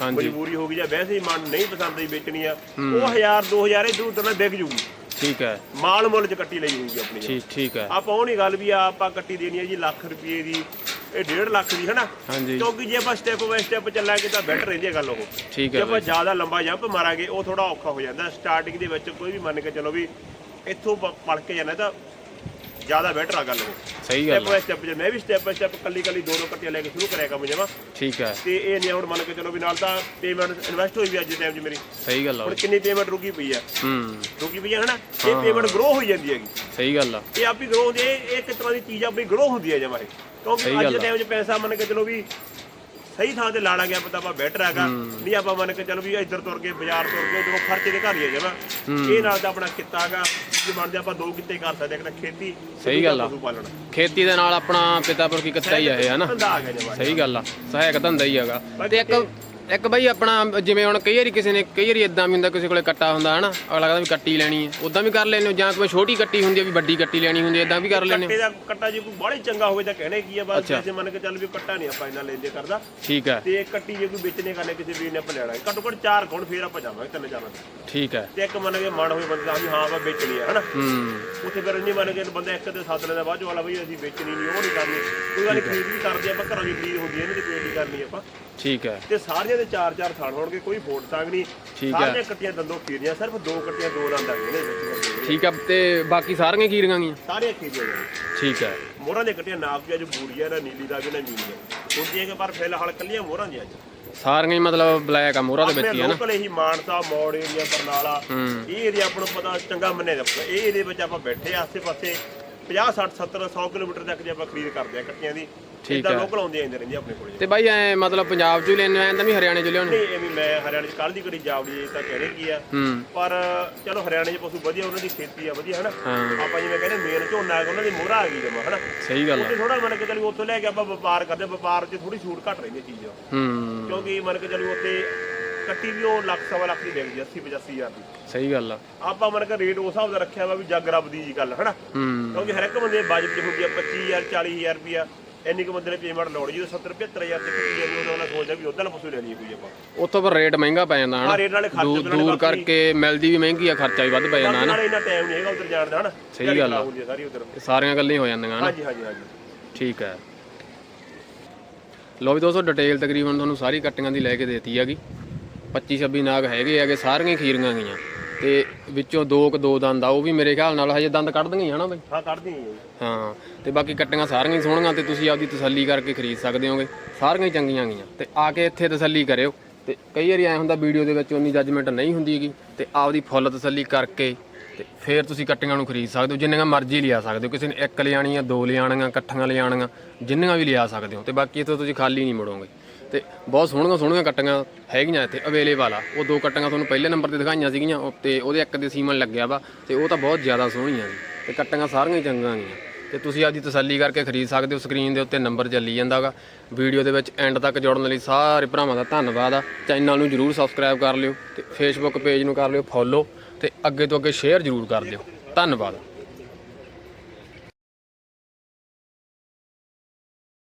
ਹਾਂਜੀ। ਮਜਬੂਰੀ ਹੋ ਗਈ ਜਾਂ ਵੈਸੇ ਹੀ ਮਨ ਨਹੀਂ ਪਸੰਦ ਆਈ ਵੇਚਣੀ ਆ ਉਹ 1000 2000 ਇਧਰ ਉਧਰ ਨਾਲ ਵਿਕ ਜੂਗੀ। ਠੀਕ ਹੈ ਮਾਲ ਮੁੱਲ ਚ ਕੱਟੀ ਲਈ ਹੋਊਗੀ ਆਪਣੀ ਠੀਕ ਠੀਕ ਹੈ ਆਪਾਂ ਉਹ ਨਹੀਂ ਗੱਲ ਵੀ ਆ ਆਪਾਂ ਕੱਟੀ ਦੇਣੀ ਹੈ ਜੀ ਲੱਖ ਰੁਪਏ ਦੀ ਇਹ 1.5 ਲੱਖ ਦੀ ਹਨਾ? ਹਾਂਜੀ। ਕਿਉਂਕਿ ਜੇ ਆਪਾਂ ਸਟੈਪ ਬਾਈ ਸਟੈਪ ਚੱਲਾਂਗੇ ਤਾਂ ਬੈਟਰ ਰਹਿੰਦੀ ਹੈ ਗੱਲ ਉਹ। ਠੀਕ ਜੇ ਹੈ ਆਪਾਂ ਜ਼ਿਆਦਾ ਲੰਬਾ ਜੰਪ ਮਾਰਾਂਗੇ ਉਹ ਥੋੜਾ ਔਖਾ ਹੋ ਜਾਂਦਾ। ਸਟਾਰਟਿੰਗ ਦੇ ਵਿੱਚ ਕੋਈ ਵੀ ਮੰਨ ਕੇ ਚਲੋ ਵੀ ਇੱਥੋਂ ਪੜ ਕੇ ਜਾਣਾ ਤਾਂ ਜ਼ਿਆਦਾ ਬੈਟਰ ਆ ਗੱਲ ਉਹ। ਸਹੀ ਸਟੈਪ ਗੱਲ ਹੈ ਬਾਈ ਸਟੈਪ ਜੇ ਮੈਂ ਵੀ ਸਟੈਪ ਬਾਈ ਸਟੈਪ ਕੱਲੀ ਕੱਲੀ ਦੋ ਦੋ ਕੱਟੀਆਂ ਲੈ ਕੇ ਸ਼ੁਰੂ ਕਰਿਆ ਕੰਮ ਜਮਾ। ਠੀਕ ਹੈ ਤੇ ਇਹ ਨਹੀਂ ਹੁਣ ਮੰਨ ਕੇ ਚਲੋ ਵੀ ਨਾਲ ਤਾਂ ਪੇਮੈਂਟ ਇਨਵੈਸਟ ਹੋਈ ਵੀ ਅੱਜ ਦੇ ਟਾਈਮ 'ਚ ਮੇਰੀ। ਸਹੀ ਗੱਲ ਆ ਹੁਣ ਬਈ। ਕਿੰਨੀ ਪੇਮੈਂਟ ਰੁਕੀ ਪਈ ਆ। ਹੂੰ। ਰੁਕੀ ਪਈ ਆ ਹਨਾ? ਇਹ ਪੇਮੈਂਟ ਗਰੋ ਹੋਈ ਜਾਂਦੀ ਹੈਗੀ। ਸਹੀ ਗੱਲ ਆ। ਇਹ ਆਪੀ ਗਰੋ ਹੁੰਦੀ ਹੈ ਇਹ ਇੱਕ ਤਰ੍ਹਾਂ ਦੀ ਚੀਜ਼ ਆਪਣੀ ਗਰੋ ਹੁੰਦੀ ਹੈ ਜਮਾ ਇਹ। ਕਿਉਂਕਿ ਸਹੀ ਅੱਜ ਗੱਲ ਦੇ ਆ। ਟਾਈਮ 'ਚ ਪੈਸਾ ਮੰਨ ਕੇ ਚਲੋ ਵੀ ਸਹੀ ਥਾਂ ਤੇ ਲਾਣਾ ਗਿਆ ਪਤਾ ਆਪਾਂ ਬੈਟਰ ਹੈਗਾ। ਨਹੀਂ ਆਪਾਂ ਮੰਨ ਕੇ ਚਲੋ ਵੀ ਇੱਧਰ ਤੁਰ ਕੇ ਬਾਜ਼ਾਰ ਤੁਰ ਕੇ ਉਧਰੋਂ ਖਰਚੇ ਦੇ ਘਰ ਹੀ ਜਮਾ ਇਹ ਨਾਲ ਤਾਂ ਆਪਣਾ ਕਿੱਤਾ ਹੈਗਾ। ਜੇ ਮੰਨਦੇ ਆਪਾਂ ਦੋ ਕਿੱਤੇ ਕਰ ਸਕਦੇ ਇੱਕ ਤਾਂ ਖੇਤੀ ਸਹੀ ਗੱਲ ਆ। ਖੇਤੀ ਦੇ ਨਾਲ ਆਪਣਾ ਪਿਤਾ ਪੁਰਖੀ ਕੱਤਾ ਹੀ ਆ ਇਹ ਹਨਾ ਆ ਸਹੀ ਗੱਲ ਆ। ਸਹਾਇਕ ਧੰਦਾ ਹੀ ਹੈਗਾ। ਤੇ ਇੱਕ ਇੱਕ ਬਈ ਆਪਣਾ ਜਿਵੇਂ ਹੁਣ ਕਈ ਵਾਰੀ ਕਿਸੇ ਨੇ ਕਈ ਵਾਰੀ ਇਦਾਂ ਵੀ ਹੁੰਦਾ ਕਿਸੇ ਕੋਲੇ ਕੱਟਾ ਹੁੰਦਾ ਹਨਾ? ਅਗਲਾ ਕਹਿੰਦਾ ਵੀ ਕੱਟੀ ਲੈਣੀ ਹੈ ਉਦਾਂ ਵੀ ਕਰ ਲੈਣੇ ਜਾਂ ਕੋਈ ਛੋਟੀ ਕੱਟੀ ਹੁੰਦੀ ਹੈ ਵੀ ਵੱਡੀ ਕੱਟੀ ਲੈਣੀ ਹੁੰਦੀ ਹੈ ਇਦਾਂ ਵੀ ਕਰ ਲੈਣੇ ਕੱਟੇ ਦਾ ਕੱਟਾ ਜੇ ਕੋਈ ਬਾਹਲੀ ਚੰਗਾ ਹੋਵੇ ਤਾਂ ਕਹਿਣੇ ਕੀ ਆ ਬਸ ਵੈਸੇ ਮੰਨ ਕੇ ਚੱਲ ਵੀ ਕੱਟਾ ਨਹੀਂ ਆਪਾਂ ਇੰਨਾ ਲੈਂਦੇ ਕਰਦਾ। ਠੀਕ ਹੈ ਤੇ ਕੱਟੀ ਜੇ ਕੋਈ ਵੇਚਣੇ ਕਰਨੇ ਕਿਸੇ ਵੀਰ ਨੇ ਆਪਾਂ ਲੈਣਾ। ਘੱਟੋ ਘੱਟ ਚਾਰ ਗੁਣ ਫੇਰ ਆਪਾਂ ਜਾਵਾਂਗੇ ਤਿੰਨ ਤੇ ਠੀਕ ਹੈ ਤੇ ਇੱਕ ਮੰਨ ਕੇ ਮਨ ਹੋਵੇ ਬੰਦੇ ਵੀ ਹਾਂ ਆਪਾਂ ਵੇਚਣੀ ਆ ਹਨਾ? ਹੂੰ। ਉੱਥੇ ਫਿਰ ਨਹੀਂ ਮੰਨ ਕੇ ਬੰਦਾ ਇੱਕ ਤੇ ਸੱਦ ਲੈਂਦਾ ਬਾਅਦ ਚੋਂ ਵਾਲਾ ਬਈ ਅਸੀਂ ਵੇਚਣੀ ਨਹੀਂ ਉਹ ਨਹੀਂ ਕਰਨੀ। ਕੋਈ ਗੱਲ ਨੀ, ਖਰੀਦ ਵੀ ਕਰਦੇ ਆਪਾਂ ਘਰੋਂ ਦੀ ਖਰੀਦ ਹੁੰਦੀ ਹੈ ਇਹਦੀ ਪੇਟੀ ਕਰਨੀ ਆਪਾਂ। ਠੀਕ ਹੈ। ਤੇ ਸਾਰੀਆਂ ਦੇ ਚਾਰ ਚਾਰ ਥਾਣ ਹੋਣਗੇ ਕੋਈ ਫੋਟ ਸੰਗ ਨਹੀਂ। ਠੀਕ ਹੈ। ਸਾਰੀਆਂ ਕੱਟੀਆਂ ਦੰਦੋਂ ਖੀਰੀਆਂ ਸਿਰਫ ਦੋ ਕੱਟੀਆਂ ਦੋ ਦੰਦ ਆ ਨੇ। ਵਿੱਚ ਠੀਕ ਹੈ ਤੇ ਬਾਕੀ ਸਾਰੀਆਂ ਕੀਰੀਆਂ ਗਈਆਂ? ਸਾਰੀਆਂ ਖੀਰੀਆਂ ਨੇ ਠੀਕ ਹੈ। ਮੋਹਰਾਂ ਦੇ ਕੱਟੀਆਂ ਨਾਪ ਦੀਆਂ ਜੋ ਬੂਰੀਆਂ ਨਾ ਨੀਲੀ ਦਾ ਨਾ ਨੀਲੀ ਹੁੰਦੀਆਂ ਕਿ ਪਰ ਫਿਲਹਾਲ ਕੱਲੀਆਂ ਮੋਹਰਾਂ ਦੀਆਂ ਅੱਜ। ਸਾਰੀਆਂ ਹੀ ਮਤਲਬ ਬਲੈਕ ਆ ਮੋਹਰਾ ਦੇ ਵਿੱਚ ਹੀ ਹੈ ਨਾ। ਲੋਕਲ ਇਹੀ ਮਾਨਸਾ ਮੋੜ ਏਰੀਆ ਬਰਨਾਲਾ। ਇਹ ਏਰੀਆ ਆਪਾਂ ਨੂੰ ਪਤਾ ਚੰਗਾ ਮੰਨਿਆ ਜਾਂਦਾ। ਇਹ ਏਰੀਏ ਵਿੱਚ ਆਪਾਂ ਬੈਠੇ ਆਸੇ ਪਾਸੇ 50 60 70 100 ਕਿਲੋਮੀਟਰ ਤੱਕ ਜੇ ਆਪਾਂ ਖਰੀਦ ਕਰਦੇ ਆ ਕੱਟੀਆਂ ਦੀ ਠੀਕ ਇਦਾਂ ਹੈ। ਲੋਕਲ ਆਉਂਦੀਆਂ ਆਉਂਦੇ ਰਹਿੰਦੀਆਂ ਆਪਣੇ ਕੋਲੇ ਤੇ ਬਾਈ ਐ ਮਤਲਬ ਪੰਜਾਬ ਚੋਂ ਹੀ ਲੈਣੇ ਆਏ ਤਾਂ ਵੀ ਹਰਿਆਣੇ ਚੋਂ ਲਿਆਉਣੇ? ਨਹੀਂ ਐਵੇਂ ਮੈਂ ਹਰਿਆਣੇ ਚ ਕੱਲ ਦੀ ਘੜੀ ਜਾਵੜੀ ਤਾਂ ਆ। ਹੂੰ। ਪਰ ਚਲੋ ਹਰਿਆਣੇ ਚ ਪਸ਼ੂ ਵਧੀਆ ਉਹਨਾਂ ਦੀ ਖੇਤੀ ਆ ਵਧੀਆ ਹਨਾ? ਹਾਂ। ਆਪਾਂ ਜਿਵੇਂ ਕਹਿੰਦੇ ਮੇਨ ਝੋਨਾ ਹੈਗਾ ਉਹਨਾਂ ਦੀ ਮੋਹਰਾ ਆ ਗਈ ਜਮਾ ਹਨਾ? ਸਹੀ ਗੱਲ ਆ। ਉੱਥੇ ਥੋੜਾ ਮੰਨ ਕੇ ਚੱਲੀ ਉੱਥੋਂ ਲੈ ਕੇ ਆਪਾਂ ਵਪਾਰ ਕਰਦੇ ਵਪਾਰ 'ਚ ਥੋੜੀ ਛੂਟ ਘੱਟ ਰਹਿੰਦੀ ਚੀਜ਼ ਹੂੰ। ਕਿਉਂਕਿ ਮੰਨ ਕੇ ਚੱਲੀ ਉੱਥੇ ਕੱਟੀ ਵੀ ਉਹ ਲੱਖ ਸਵਾ ਲੱਖ ਦੀ ਵਿਕਦੀ 80 85 ਹਜ਼ਾਰ ਦੀ। ਸਹੀ ਗੱਲ ਆ। ਆਪਾਂ ਮੰਨ ਕੇ ਰੇਟ ਉਸ ਹਿਸਾਬ ਦਾ ਰੱਖਿਆ ਵਾ ਵੀ ਜੱਗ ਰੱਬ ਦੀ ਜੀ ਗੱਲ ਹਨਾ? ਕਿਉਂਕਿ ਹਰ ਇੱਕ ਬੰਦੇ ਬਜਟ 'ਚ ਹੁੰਦੀ ਆ 25000 40000 ਰੁਪਿਆ ਇੰਨੀ ਕੁ ਬੰਦੇ ਨੇ ਪੇਮੈਂਟ ਲੋੜ ਜੀ 70 75000 ਤੇ ਕੱਟੀ ਜਾਂਦੀ ਉਹਦਾ ਉਹਨਾਂ ਸੋਚਦਾ ਵੀ ਉਦਾਂ ਪਸ਼ੂ ਲੈ ਲਈਏ ਕੋਈ ਆਪਾਂ। ਉੱਥੋਂ ਪਰ ਰੇਟ ਮਹਿੰਗਾ ਪੈ ਜਾਂਦਾ ਹਨਾ? ਰੇਟ ਨਾਲੇ ਖਰਚੇ ਦੂਰ ਕਰਕੇ ਮਿਲਦੀ ਵੀ ਮਹਿੰਗੀ ਆ ਖਰਚਾ ਵੀ ਵੱਧ ਪੈ ਜਾਂਦਾ ਹਨਾ? ਨਾਲੇ ਇੰਨਾ ਟਾਈਮ ਨਹੀਂ ਹੈਗਾ ਉਧਰ ਜਾਣ ਦਾ ਹਨਾ? ਸਹੀ ਗੱਲ ਆ। ਸਾਰੀਆਂ ਗੱਲਾਂ ਹੀ ਹੋ ਜਾਂਦੀਆਂ ਹਨਾ? ਹਾਂਜੀ ਹਾਂਜੀ ਹਾਂਜੀ। ਠੀਕ ਹੈ ਲੋ ਵੀ ਦੋਸਤੋ ਡਿਟੇਲ ਤਕਰੀਬਨ ਤੁਹਾਨੂੰ ਸਾਰੀ ਕੱਟੀਆਂ ਦੀ ਲੈ ਕੇ ਦੇਤੀ ਹੈਗੀ। 25 26 ਨਾਗ ਹੈਗੇ ਹੈਗੇ ਸਾਰੀਆਂ ਹੀ ਖੀਰੀਆਂ ਗਈਆਂ। ਤੇ ਵਿੱਚੋਂ ਦੋ ਕ ਦੋ ਦੰਦ ਆ ਉਹ ਵੀ ਮੇਰੇ ਖਿਆਲ ਨਾਲ ਹਜੇ ਦੰਦ ਕੱਢ ਦਈਆਂ ਹਨਾ ਬਈ? ਹਾਂ ਕੱਢਦੀ ਹਾਂ ਜੀ। ਹਾਂ ਤੇ ਬਾਕੀ ਕੱਟੀਆਂ ਸਾਰੀਆਂ ਹੀ ਸੋਹਣੀਆਂ ਤੇ ਤੁਸੀਂ ਆਪਦੀ ਤਸੱਲੀ ਕਰਕੇ ਖਰੀਦ ਸਕਦੇ ਹੋਗੇ। ਸਾਰੀਆਂ ਹੀ ਚੰਗੀਆਂ ਗਈਆਂ। ਤੇ ਆ ਕੇ ਇੱਥੇ ਤਸੱਲੀ ਕਰਿਓ। ਤੇ ਕਈ ਵਾਰੀ ਐ ਹੁੰਦਾ ਵੀਡੀਓ ਦੇ ਵਿੱਚ ਉਨੀ ਜੱਜਮੈਂਟ ਨਹੀਂ ਹੁੰਦੀ ਹੈਗੀ। ਤੇ ਆਪਦੀ ਫੁੱਲ ਤਸੱਲੀ ਕਰਕੇ ਤੇ ਫਿਰ ਤੁਸੀਂ ਕੱਟੀਆਂ ਨੂੰ ਖਰੀਦ ਸਕਦੇ ਹੋ। ਜਿੰਨੀਆਂ ਮਰਜ਼ੀ ਲਿਆ ਸਕਦੇ ਹੋ। ਕਿਸੇ ਨੇ ਇੱਕ ਲਿਆਣੀਆਂ ਦੋ ਲਿਆਣੀਆਂ ਇਕੱਠੀਆਂ ਲਿਆਣੀਆਂ ਜਿੰਨੀਆਂ ਵੀ ਲਿਆ ਸਕਦੇ ਹੋ। ਤੇ ਬਾਕੀ ਇੱਥੋਂ ਤੁਸੀਂ ਖਾਲੀ ਨਹੀਂ ਮੁੜੋਗੇ। ਤੇ ਬਹੁਤ ਸੋਹਣੀਆਂ ਸੋਹਣੀਆਂ ਕੱਟੀਆਂ ਹੈਗੀਆਂ ਇੱਥੇ ਅਵੇਲੇਬਲ ਆ। ਉਹ ਦੋ ਕੱਟੀਆਂ ਤੁਹਾਨੂੰ ਪਹਿਲੇ ਨੰਬਰ ਤੇ ਦਿਖਾਈਆਂ ਸੀਗੀਆਂ, ਉਹ ਤੇ ਉਹਦੇ ਇੱਕ ਦੇ ਸੀਮਨ ਲੱਗਿਆ ਵਾ, ਤੇ ਉਹ ਤਾਂ ਬਹੁਤ ਜ਼ਿਆਦਾ ਸੋਹਣੀਆਂ ਸੀ ਤੇ ਕੱਟੀਆਂ ਸਾਰੀਆਂ ਹੀ ਚੰਗੀਆਂ ਗਈਆਂ ਤੇ ਤੁਸੀਂ ਆਪਦੀ ਤਸੱਲੀ ਕਰਕੇ ਖਰੀਦ ਸਕਦੇ ਹੋ ਸਕਰੀਨ ਦੇ ਉੱਤੇ ਨੰਬਰ ਚੱਲੀ ਜਾਂਦਾਗਾ ਵੀਡੀਓ ਦੇ ਵਿੱਚ ਐਂਡ ਤੱਕ ਜੁੜਨ ਲਈ ਸਾਰੇ ਭਰਾਵਾਂ ਦਾ ਧੰਨਵਾਦ ਆ। ਚੈਨਲ ਨੂੰ ਜਰੂਰ ਸਬਸਕ੍ਰਾਈਬ ਕਰ ਲਿਓ ਤੇ ਫੇਸਬੁੱਕ ਪੇਜ ਨੂੰ ਕਰ ਲਿਓ ਫੋਲੋ ਤੇ ਅੱਗੇ ਤੋਂ ਅੱਗੇ ਸ਼ੇਅਰ ਜਰੂਰ ਕਰ ਦਿਓ ਧੰਨਵਾਦ।